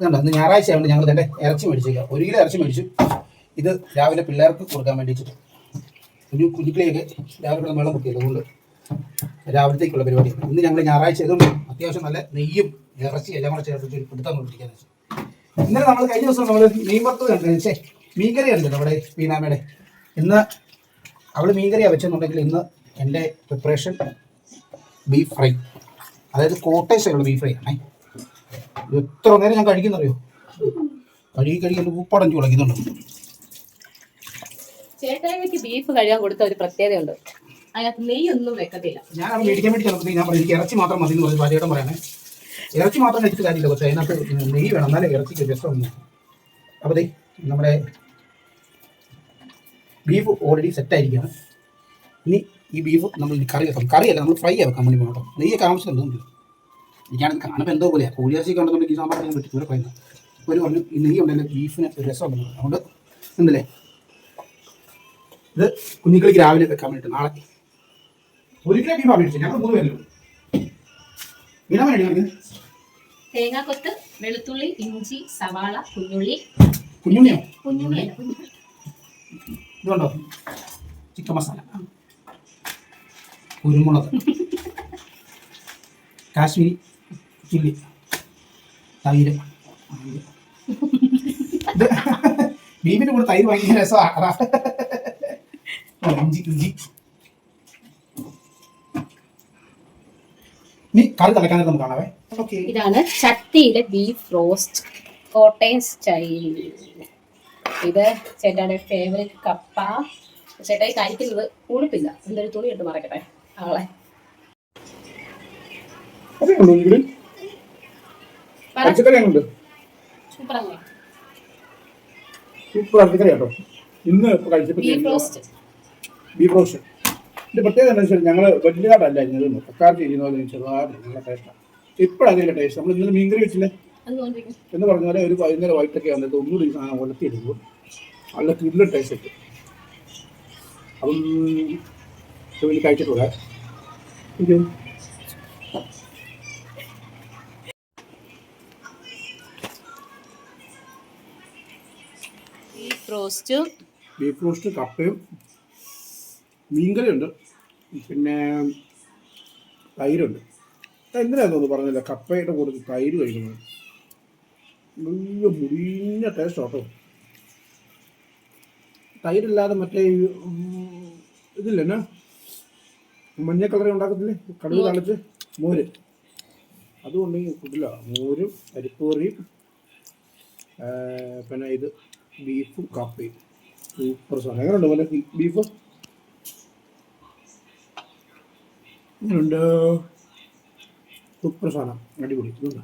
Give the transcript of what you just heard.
ഇതുണ്ടോ ഇന്ന് ഞായറാഴ്ച ആയതുകൊണ്ട് ഞങ്ങൾ തന്നെ ഇറച്ചി മേടിച്ചേക്കുക ഒരു കിലോ ഇറച്ചി മേടിച്ചു. ഇത് രാവിലെ പിള്ളേർക്ക് കൊടുക്കാൻ വേണ്ടിയിട്ട്. കുഞ്ഞു കുഞ്ഞുക്കളിയൊക്കെ രാവിലെ ഇവിടെ വെള്ളം കുത്തിയല്ലോ അതുകൊണ്ട് രാവിലത്തേക്കുള്ള പരിപാടിയാണ്. ഇന്ന് ഞങ്ങൾ ഞായറാഴ്ച ആയതുകൊണ്ട് അത്യാവശ്യം നല്ല നെയ്യും ഇറച്ചി എല്ലാം കൂടെ ചേർത്ത് ഒരു പിടുത്തം കൊണ്ടിരിക്കാന്ന് വെച്ചു. ഇന്നലെ നമ്മൾ കഴിഞ്ഞ ദിവസം നമ്മൾ മീൻ വറുത്തത് കണ്ടു ചേ മീൻകറി ഉണ്ട് നമ്മുടെ വീണാമയുടെ ഇന്ന് അവൾ മീൻകറിയാണ് വെച്ചെന്നുണ്ടെങ്കിൽ ഇന്ന് എന്റെ പ്രിപ്പറേഷൻ ബീഫ് ഫ്രൈ അതായത് കോട്ടയം ബീഫ് ഫ്രൈ ആണേ. എത്ര നേരം ഞാൻ കഴിക്കുന്നറിയോ? കഴുകി കഴുകി എന്റെ ഉപ്പടഞ്ചു കളിക്കുന്നുണ്ട് ചേട്ടായിക്ക് ബീഫ് കഴിയാൻ കൊടുത്ത ഒരു പ്രത്യേകതയുണ്ട്. അതിനകത്ത് നെയ്യൊന്നും വെക്കത്തില്ല. ഞാൻ മേടിക്കാൻ വേണ്ടി ഞാൻ എനിക്ക് ഇറച്ചി മാത്രം മതി എന്ന് പറഞ്ഞു ഇറച്ചി മാത്രം കഴിച്ചിട്ട് കാര്യമില്ല പക്ഷേ അതിനകത്ത് നെയ്യ് വേണം. എന്നാലേ ഇറച്ചിക്ക് അപ്പോൾ ദേ നമ്മുടെ ബീഫ് ഓൾറെഡി സെറ്റായിരിക്കുകയാണ് ഇനി ഈ ബീഫ് നമ്മൾ കറി വെക്കാം കറിയല്ല നമ്മൾ ഫ്രൈ വെക്കാൻ വേണ്ടി മാത്രം നെയ്യൊക്കെ ആവശ്യമുണ്ട് എനിക്കാണിത് കാണുമ്പോൾ എന്തോ പോലെയാണ് കോഴിയിറച്ചിയൊക്കെ ഉണ്ടെന്നുണ്ടെങ്കിൽ ഈ സാമ്പാർ ഞാൻ പറ്റി ദൂരെ പറയുന്നത് ഒരു പറഞ്ഞു ഈ ഉണ്ടല്ലോ ബീഫിന് ഒരു രസം ഉണ്ടെന്ന് അതുകൊണ്ട് എന്തല്ലേ ഇത് കുഞ്ഞുങ്ങൾക്ക് രാവിലെ വെക്കാൻ വേണ്ടിയിട്ട് നാളെ. ഒരു കിലോ ബീഫ് അപേക്ഷിച്ചു ഞങ്ങൾ മൂന്ന് പേരല്ലോ വീണ വേണ്ടി തേങ്ങാക്കൊത്ത് വെളുത്തുള്ളി ഇഞ്ചി സവാള കുഞ്ഞുള്ളി. കുഞ്ഞുണ്ണിയോ കുഞ്ഞുള്ളി. ഇതുണ്ടോ ചിക്കൻ മസാല. കുരുമുളക്. കാശ്മീരി ചില്ലി തൈര്. ഇത് ബീഫിന്റെ കൂടെ തൈര് ഭയങ്കര രസമാണ് ഇഞ്ചി ഇഞ്ചി. ഇനി കറി തിളക്കാനായിട്ട് നമുക്ക് കാണാവേ. ഓക്കെ. ഇതാണ് ചട്ടിയിലെ ബീഫ് റോസ്റ്റ്. കോട്ടയം സ്റ്റൈൽ ഇത് ചേട്ടാ ഫേവറേറ്റ് കപ്പ. ചേട്ടായി കഴിക്കുന്നത് ഉടുപ്പില്ല എന്തൊരു തുണി ഇട്ട് മറക്കട്ടെ? ആളെ. പച്ചക്കറി ഉണ്ട് സൂപ്പർ പച്ചക്കറി കേട്ടോ ഇന്ന് ഇപ്പൊ കഴിച്ചപ്പോ ബീഫ് റോസ്റ്റ്. ഇതിന്റെ പ്രത്യേകത എന്താ വെച്ചാൽ ഞങ്ങൾ വലിയതായിട്ടല്ല ഇന്നത് പക്കാർ ചെയ്യുന്ന പോലെ ചെറുതായിട്ട് നല്ല ടേസ്റ്റാണ് ഇപ്പോഴാണ് അതിന്റെ ടേസ്റ്റ് നമ്മൾ ഇന്നലെ മീൻകറി വെച്ചില്ലേ. എന്ന് പറഞ്ഞ പോലെ ഒരു വൈകുന്നേരം വൈകിട്ടൊക്കെ വന്നിട്ട് ഒന്നുകൂടി സാധനം ഉലത്തിയെടുക്കും നല്ല കില്ല ടേസ്റ്റ് കിട്ടും അപ്പം ഇത് ബീഫ് റോസ്റ്റും ബീഫ് റോസ്റ്റ് കപ്പയും മീൻകറിയുണ്ട്. പിന്നെ തൈരുണ്ട്. എന്തിനാന്ന് പറഞ്ഞില്ല. കപ്പയുടെ കൂടെ തൈര് കഴിക്കുന്നത്. വലിയ മുടിഞ്ഞ ടേസ്റ്റ് കേട്ടോ തൈരില്ലാതെ മറ്റേ ഇതില്ലേ എന്നാ? മഞ്ഞ കളറി ഉണ്ടാക്കത്തില്ലേ? കടുക് തളിച്ച്? മോര്. അതുകൊണ്ടെങ്കിൽ കിട്ടില്ല മോരും അരിപ്പൂറിയും പിന്നെ ഇത്. ബീഫും കപ്പയും. സൂപ്പർ സാധനം പോലെ ബീഫ്. എങ്ങനെയുണ്ട് സൂപ്പർ സാധനം. അടിപൊളി. ഇതുണ്ട്.